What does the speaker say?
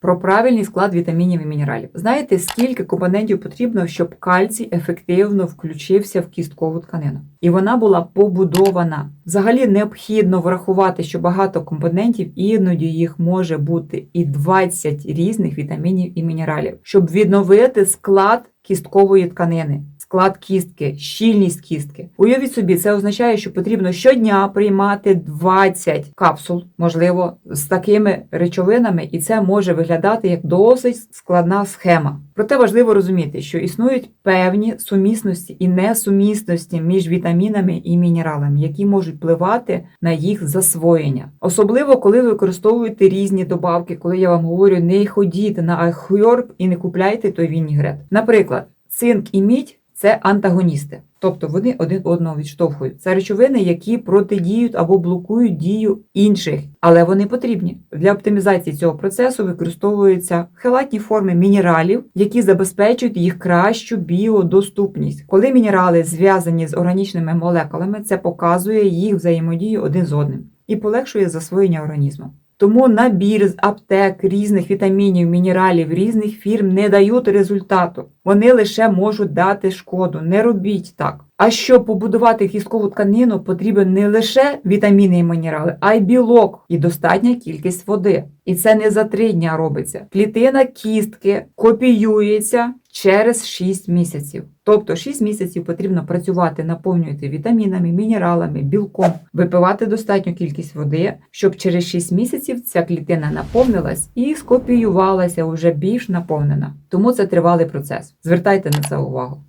про правильний склад вітамінів і мінералів. Знаєте, скільки компонентів потрібно, щоб кальцій ефективно включився в кісткову тканину? І вона була побудована. Взагалі необхідно врахувати, що багато компонентів, іноді їх може бути і 20 різних вітамінів і мінералів, щоб відновити склад кісткової тканини. Склад кістки, щільність кістки. Уявіть собі, це означає, що потрібно щодня приймати 20 капсул, можливо, з такими речовинами, і це може виглядати як досить складна схема. Проте важливо розуміти, що існують певні сумісності і несумісності між вітамінами і мінералами, які можуть впливати на їх засвоєння. Особливо, коли ви використовуєте різні добавки, коли я вам говорю, не ходіть на Ахйорб і не купляйте той вінігрет. Наприклад, цинк і мідь це антагоністи, тобто вони один одного відштовхують. Це речовини, які протидіють або блокують дію інших, але вони потрібні. Для оптимізації цього процесу використовуються хелатні форми мінералів, які забезпечують їх кращу біодоступність. Коли мінерали зв'язані з органічними молекулами, це показує їх взаємодію один з одним і полегшує засвоєння організму. Тому набір з аптек різних вітамінів, мінералів, різних фірм не дають результату. Вони лише можуть дати шкоду. Не робіть так. А щоб побудувати кісткову тканину, потрібен не лише вітаміни і мінерали, а й білок і достатня кількість води. І це не за три дня робиться. Клітина кістки копіюється через 6 місяців. Тобто 6 місяців потрібно працювати, наповнювати вітамінами, мінералами, білком, випивати достатню кількість води, щоб через 6 місяців ця клітина наповнилась і скопіювалася вже більш наповнена. Тому це тривалий процес. Звертайте на це увагу.